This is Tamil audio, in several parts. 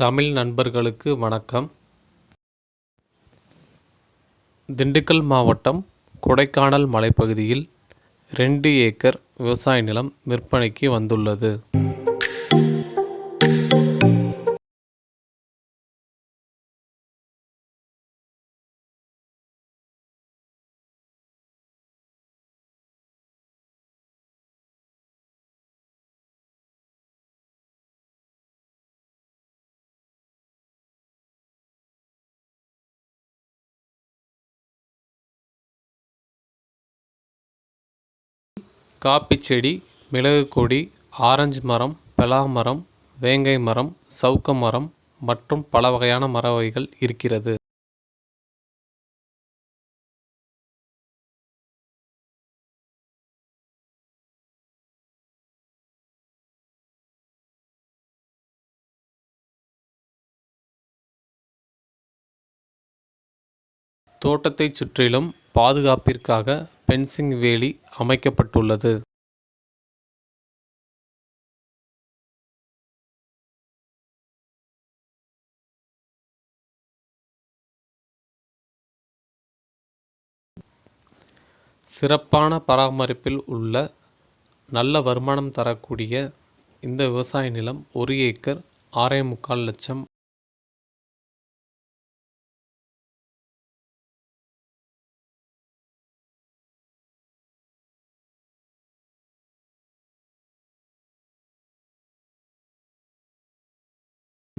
தமிழ் நண்பர்களுக்கு வணக்கம். திண்டுக்கல் மாவட்டம் கொடைக்கானல் மலைப்பகுதியில் ரெண்டு ஏக்கர் விவசாய நிலம் விற்பனைக்கு வந்துள்ளது. காப்பி செடி மிளகு கொடி ஆரஞ்சு மரம் பலா மரம் வேங்கை மரம் சவுக்க மரம் மற்றும் பல வகையான மர வகைகள் இருக்கிறது. தோட்டத்தைச் சுற்றிலும் பாதுகாப்பிற்காக பென்சிங் வேலி அமைக்கப்பட்டுள்ளது. சிறப்பான பராமரிப்பில் உள்ள நல்ல வருமானம் தரக்கூடிய இந்த விவசாய நிலம் ஒரு ஏக்கர் ஆறே முக்கால் லட்சம்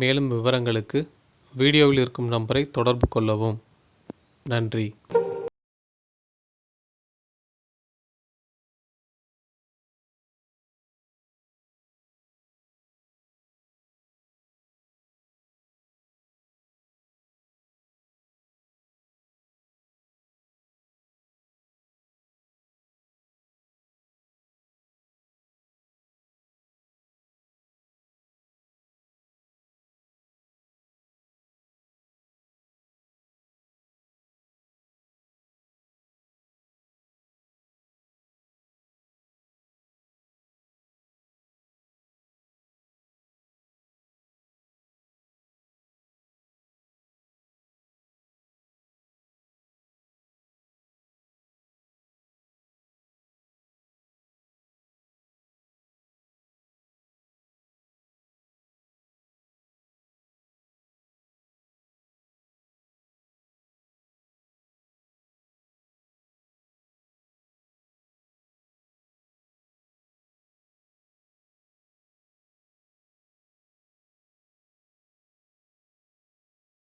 மேலும் விவரங்களுக்கு வீடியோவில் இருக்கும் நம்பரை தொடர்பு கொள்ளவும். நன்றி.